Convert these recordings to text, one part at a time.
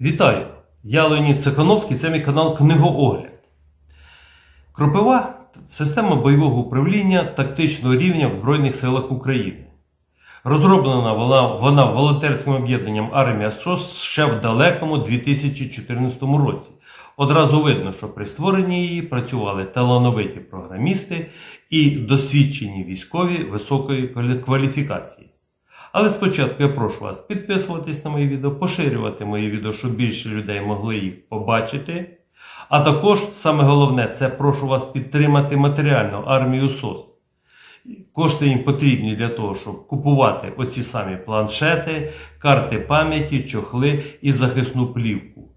Вітаю! Я Леонід Цехановський, це мій канал Книгоогляд. Кропива система бойового управління тактичного рівня в Збройних силах України. Розроблена вона, вона волонтерським об'єднанням Армія СОС ще в далекому 2014 році. Одразу видно, що при створенні її працювали талановиті програмісти і досвідчені військові високої кваліфікації. Але спочатку я прошу вас підписуватись на мої відео, поширювати мої відео, щоб більше людей могли їх побачити. А також, саме головне, це прошу вас підтримати матеріально армію СОС. Кошти їм потрібні для того, щоб купувати оці самі планшети, карти пам'яті, чохли і захисну плівку.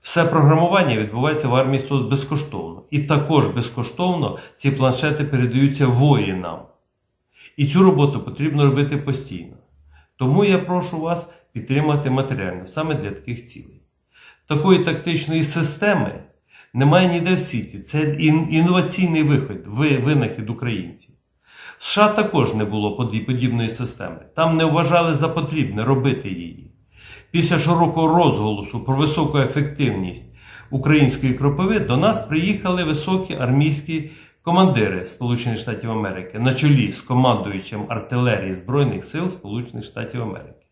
Все програмування відбувається в армії СОС безкоштовно. І також безкоштовно ці планшети передаються воїнам. І цю роботу потрібно робити постійно. Тому я прошу вас підтримати матеріально саме для таких цілей. Такої тактичної системи немає ніде в світі. Це інноваційний вихід, винахід українців. В США також не було подібної системи. Там не вважали за потрібне робити її. Після широкого розголосу про високу ефективність української кропиви до нас приїхали високі армійські командири Сполучених Штатів Америки на чолі з командуючим артилерії Збройних сил Сполучених Штатів Америки.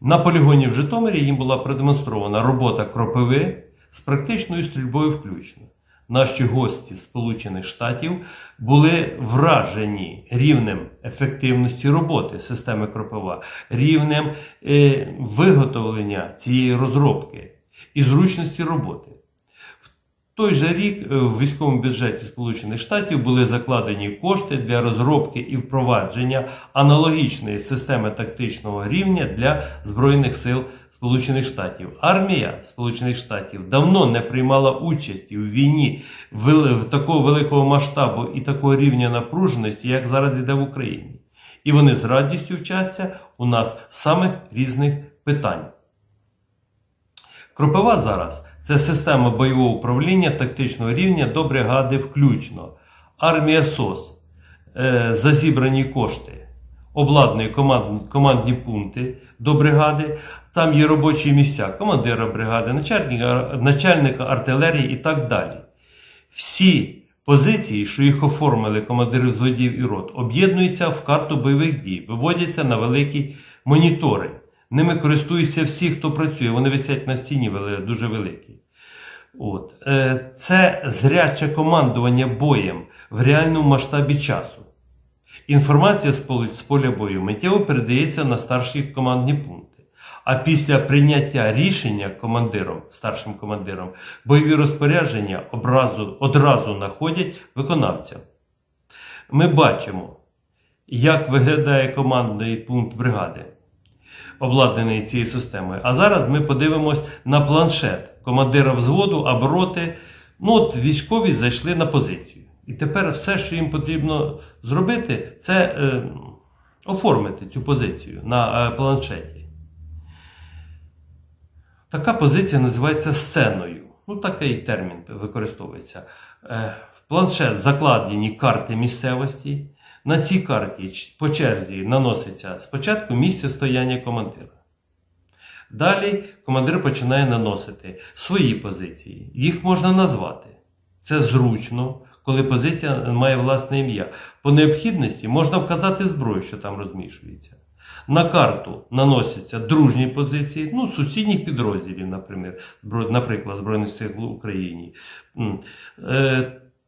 На полігоні в Житомирі їм була продемонстрована робота кропиви з практичною стрільбою включно. Наші гості Сполучених Штатів були вражені рівнем ефективності роботи системи кропива, рівнем е, виготовлення цієї розробки і зручності роботи. Той же рік е, в військовому бюджеті Сполучених Штатів були закладені кошти для розробки і впровадження аналогічної системи тактичного рівня для Збройних сил Сполучених Штатів. Армія Сполучених Штатів давно не приймала участі у війні в такого великого масштабу і такого рівня напруженості, як зараз іде в Україні. І вони з радістю вчаться у нас самих різних питань. Кропива зараз це система бойового управління тактичного рівня до бригади включно. Армія СОС е, за зібрані кошти обладнує команд, командні пункти до бригади. Там є робочі місця командира бригади, начальника, начальника артилерії і так далі. Всі позиції, що їх оформили командири взводів і рот, об'єднуються в карту бойових дій, виводяться на великі монітори. Ними користуються всі, хто працює. Вони висять на стіні дуже великі. От. Е, Це зряче командування боєм в реальному масштабі часу. Інформація з поля бою миттєво передається на старші командні пункти. А після прийняття рішення командиром, старшим командиром, бойові розпорядження образу, одразу находять виконавцям. Ми бачимо, як виглядає командний пункт бригади, обладнаний цією системою. А зараз ми подивимось на планшет командира взводу або роти. Ну, от військові зайшли на позицію. І тепер все, що їм потрібно зробити, це е, оформити цю позицію на е, планшеті. Така позиція називається сценою. Ну, такий термін використовується. Е, В планшет закладені карти місцевості. На цій карті по черзі наноситься спочатку місце стояння командира. Далі командир починає наносити свої позиції. Їх можна назвати. Це зручно, коли позиція має власне ім'я. По необхідності можна вказати зброю, що там розміщується. На карту наносяться дружні позиції, ну, сусідніх підрозділів, наприклад, наприклад, Збройних сил України.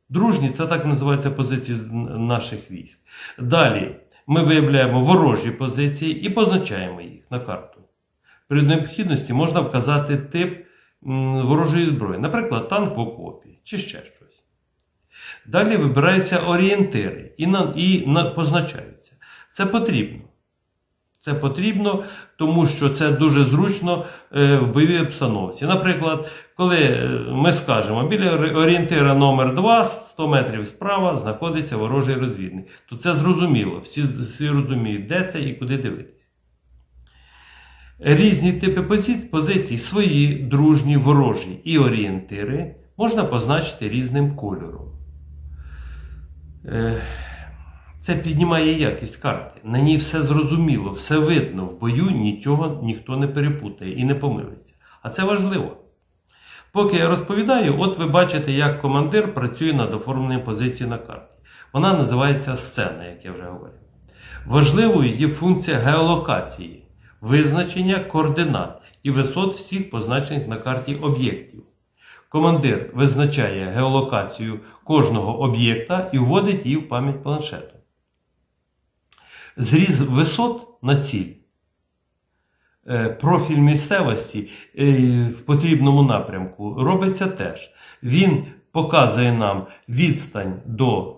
Дружні це так називаються позиції наших військ. Далі ми виявляємо ворожі позиції і позначаємо їх на карту. При необхідності можна вказати тип ворожої зброї, наприклад, танк в окопі чи ще щось. Далі вибираються орієнтири і, на, і на, позначаються. Це потрібно. Це потрібно, тому що це дуже зручно е, в бойовій обстановці. Наприклад, коли е, ми скажемо, біля орієнтира номер 2 100 метрів справа знаходиться ворожий розвідник, то це зрозуміло. Всі, всі розуміють, де це і куди дивитись. Різні типи позицій, позицій свої, дружні, ворожі і орієнтири можна позначити різним кольором. Це піднімає якість карти. На ній все зрозуміло, все видно. В бою нічого ніхто не перепутає і не помилиться. А це важливо. Поки я розповідаю, от ви бачите, як командир працює над оформленням позиції на карті. Вона називається сцена, як я вже говорив. Важливою є функція геолокації, визначення координат і висот всіх позначених на карті об'єктів. Командир визначає геолокацію кожного об'єкта і вводить її в пам'ять планшету. Зріз висот на ціль. Е, Профіль місцевості е, в потрібному напрямку робиться теж. Він показує нам відстань до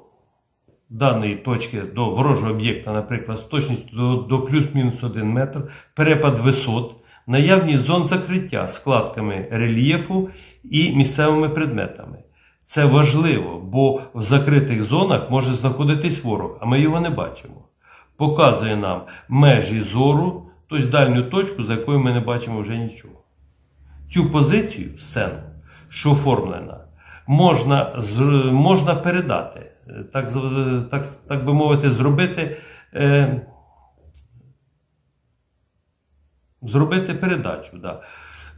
даної точки, до ворожого об'єкта, наприклад, з точністю до, до плюс-мінус 1 метр, перепад висот, наявність зон закриття складками рельєфу і місцевими предметами. Це важливо, бо в закритих зонах може знаходитись ворог, а ми його не бачимо. Показує нам межі зору, тобто дальню точку, за якою ми не бачимо вже нічого. Цю позицію, сцену, що оформлена, можна, можна передати, так, так, так би мовити, зробити. Е, зробити передачу. Да.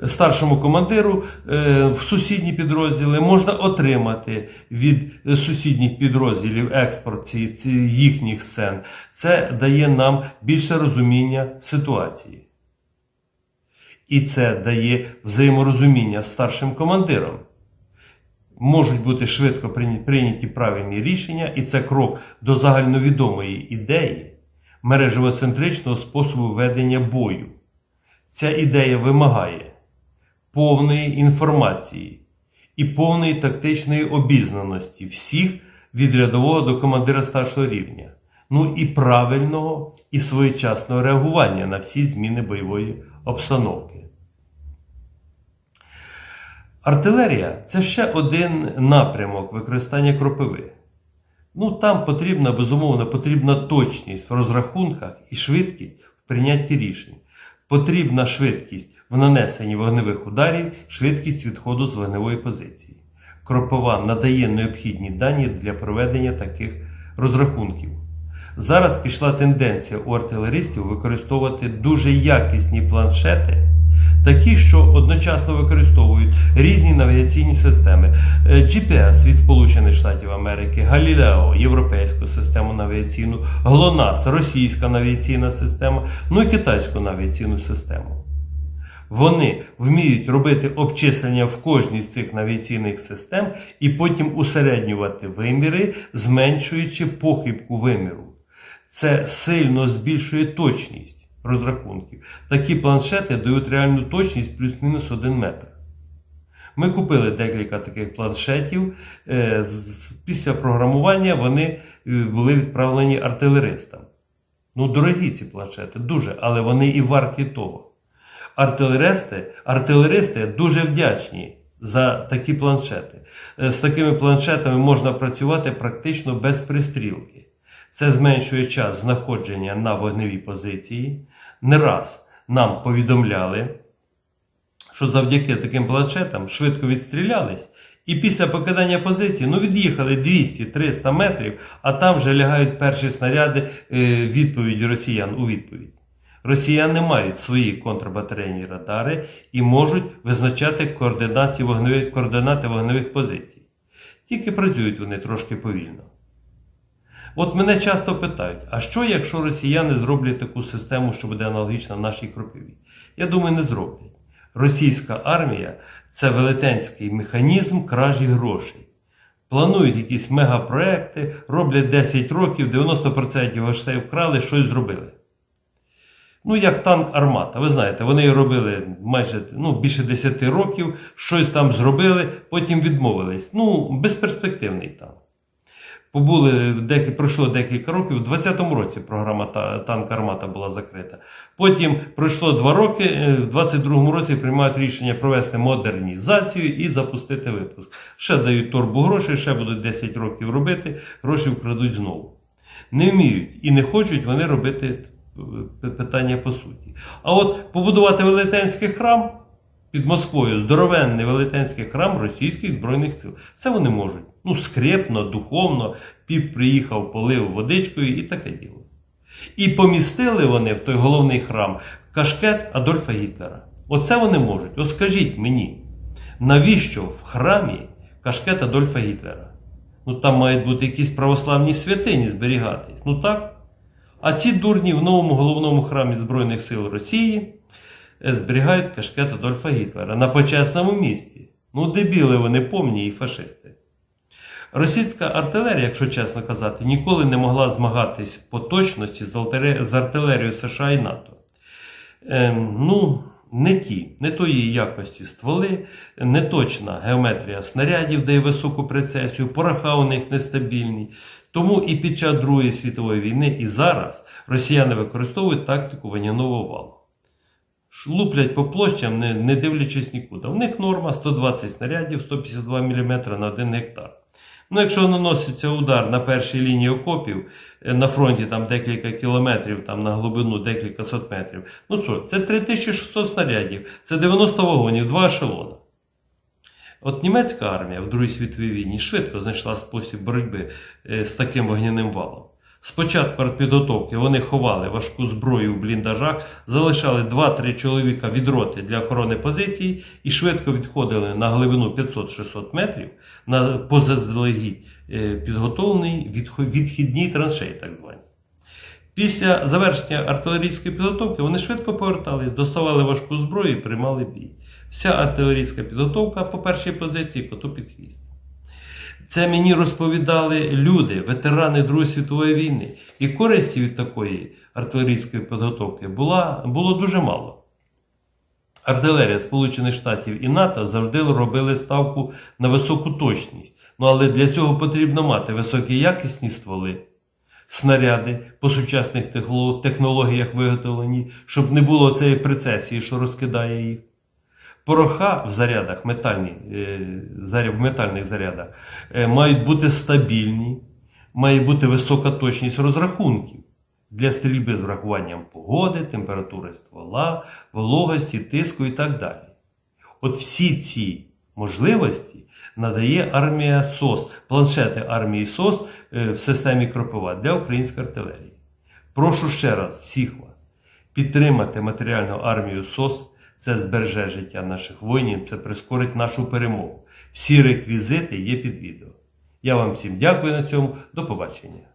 Старшому командиру е, в сусідні підрозділи можна отримати від сусідніх підрозділів експорт їхніх сцен. Це дає нам більше розуміння ситуації. І це дає взаєморозуміння з старшим командиром. Можуть бути швидко прийняті правильні рішення, і це крок до загальновідомої ідеї мережево-центричного способу ведення бою. Ця ідея вимагає повної інформації і повної тактичної обізнаності всіх від рядового до командира старшого рівня. Ну і правильного і своєчасного реагування на всі зміни бойової обстановки. Артилерія це ще один напрямок використання кропиви. Ну, там потрібна, безумовно, потрібна точність в розрахунках і швидкість в прийнятті рішень. Потрібна швидкість в нанесенні вогневих ударів, швидкість відходу з вогневої позиції. Кропива надає необхідні дані для проведення таких розрахунків. Зараз пішла тенденція у артилеристів використовувати дуже якісні планшети, такі, що одночасно використовують різні навігаційні системи: Е, GPS від Сполучених Штатів Америки, Галілео, європейську систему навігаційну, ГЛОНАСС, російська навігаційна система, ну і китайську навігаційну систему. Вони вміють робити обчислення в кожній з цих навігаційних систем і потім усереднювати виміри, зменшуючи похибку виміру. Це сильно збільшує точність розрахунків. Такі планшети дають реальну точність плюс-мінус 1 метр. Ми купили декілька таких планшетів. Е, Після програмування вони е, були відправлені артилеристам. Ну, дорогі ці планшети, дуже, але вони і варті того. Артилеристи, артилеристи дуже вдячні за такі планшети. Е, З такими планшетами можна працювати практично без пристрілки. Це зменшує час знаходження на вогневій позиції. Не раз нам повідомляли, що завдяки таким планшетам швидко відстрілялись, і після покидання позиції ну, від'їхали 200-300 метрів, а там вже лягають перші снаряди е, відповіді росіян у відповідь. Росіяни мають свої контрбатарейні радари і можуть визначати координації вогневих, координати вогневих позицій. Тільки працюють вони трошки повільно. От мене часто питають, а що якщо росіяни зроблять таку систему, що буде аналогічна нашій кропиві? Я думаю, не зроблять. Російська армія це велетенський механізм кражі грошей. Планують якісь мегапроекти, роблять 10 років, 90% грошей вкрали, щось зробили. Ну, як танк Армата. Ви знаєте, вони робили майже ну, більше 10 років, щось там зробили, потім відмовились. Ну, безперспективний танк. Побули деякі, пройшло декілька років. У 2020 році програма танк Армата була закрита. Потім пройшло два роки. е, В 2022 році приймають рішення провести модернізацію і запустити випуск. Ще дають торбу грошей, ще будуть 10 років робити, гроші вкрадуть знову. Не вміють і не хочуть вони робити питання по суті. А от побудувати велетенський храм під Москвою, здоровенний велетенський храм російських збройних сил. Це вони можуть. Ну, скрепно, духовно, піп приїхав, полив водичкою і таке діло. І помістили вони в той головний храм кашкет Адольфа Гітлера. Оце вони можуть. От скажіть мені, навіщо в храмі кашкет Адольфа Гітлера? Ну там мають бути якісь православні святині зберігатись. Ну так? А ці дурні в новому головному храмі Збройних сил Росії е, зберігають кашкет Адольфа Гітлера на почесному місці. Ну, дебіли вони помні і фашисти. Російська артилерія, якщо чесно казати, ніколи не могла змагатись по точності з артилерією США і НАТО. Ем, ну, не ті, не тої якості стволи, не точна геометрія снарядів дає високу прецесію, пороха у них нестабільні. Тому і під час Другої світової війни, і зараз росіяни використовують тактику вогняного валу. Луплять по площам, не, не дивлячись нікуди. В них норма 120 снарядів, 152 мм на 1 гектар. Ну, якщо наноситься удар на першій лінії окопів е, на фронті там декілька кілометрів, там на глибину декілька сот метрів, ну що, це 3600 снарядів, це 90 вагонів, два ешелона. От німецька армія в Другій світовій війні швидко знайшла спосіб боротьби е, з таким вогняним валом. Спочатку артпідготовки вони ховали важку зброю в бліндажах, залишали 2-3 чоловіка від роти для охорони позицій і швидко відходили на глибину 500-600 метрів на позаздалегідь е, підготовлений відхо- відхідні траншеї, так звані. Після завершення артилерійської підготовки вони швидко повертались, доставали важку зброю і приймали бій. Вся артилерійська підготовка по першій позиції коту під хвіст. Це мені розповідали люди, ветерани Другої світової війни. І користі від такої артилерійської підготовки була, було дуже мало. Артилерія Сполучених Штатів і НАТО завжди робили ставку на високу точність. Ну але для цього потрібно мати високі якісні стволи, снаряди по сучасних технологіях виготовлені, щоб не було цієї прецесії, що розкидає їх. Пороха в зарядах, метальні, е, в метальних зарядах е, мають бути стабільні, має бути висока точність розрахунків для стрільби з врахуванням погоди, температури ствола, вологості, тиску і так далі. От всі ці можливості надає армія СОС, планшети армії СОС е, в системі Кропива для української артилерії. Прошу ще раз всіх вас підтримати матеріальну армію СОС. Це збереже життя наших воїнів, це прискорить нашу перемогу. Всі реквізити є під відео. Я вам всім дякую на цьому. До побачення.